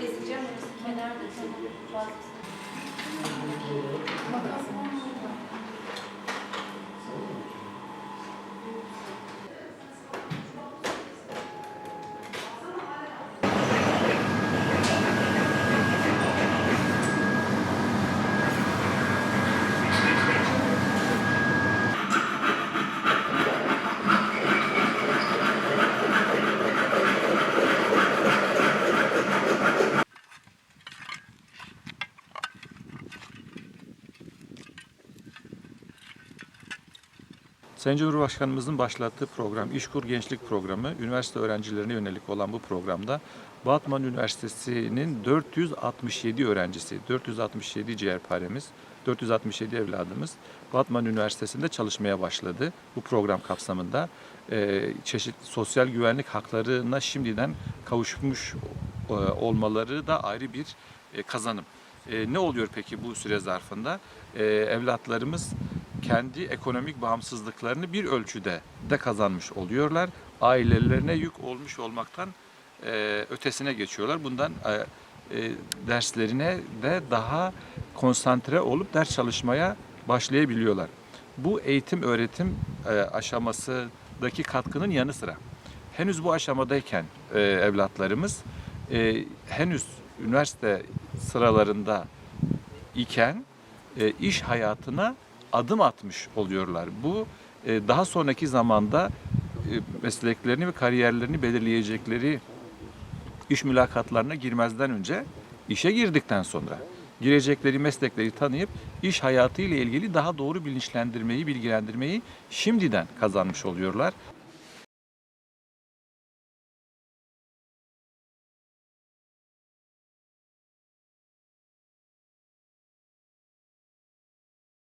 Keseceğim. Kenarda tamam. Sayın Cumhurbaşkanımızın başlattığı program, İşkur Gençlik Programı, üniversite öğrencilerine yönelik olan bu programda Batman Üniversitesi'nin 467 öğrencisi, 467 ciğerparemiz, 467 evladımız Batman Üniversitesi'nde çalışmaya başladı. Bu program kapsamında e, çeşitli sosyal güvenlik haklarına şimdiden kavuşmuş e, olmaları da ayrı bir e, kazanım. E, ne oluyor peki bu süre zarfında? Evlatlarımız kendi ekonomik bağımsızlıklarını bir ölçüde de kazanmış oluyorlar. Ailelerine yük olmuş olmaktan e, ötesine geçiyorlar. Bundan e, e, derslerine de daha konsantre olup ders çalışmaya başlayabiliyorlar. Bu eğitim öğretim e, aşamasındaki katkının yanı sıra henüz bu aşamadayken e, evlatlarımız e, henüz üniversite sıralarında iken e, iş hayatına adım atmış oluyorlar. Bu e, daha sonraki zamanda e, mesleklerini ve kariyerlerini belirleyecekleri iş mülakatlarına girmezden önce işe girdikten sonra girecekleri meslekleri tanıyıp iş hayatı ile ilgili daha doğru bilinçlendirmeyi, bilgilendirmeyi şimdiden kazanmış oluyorlar.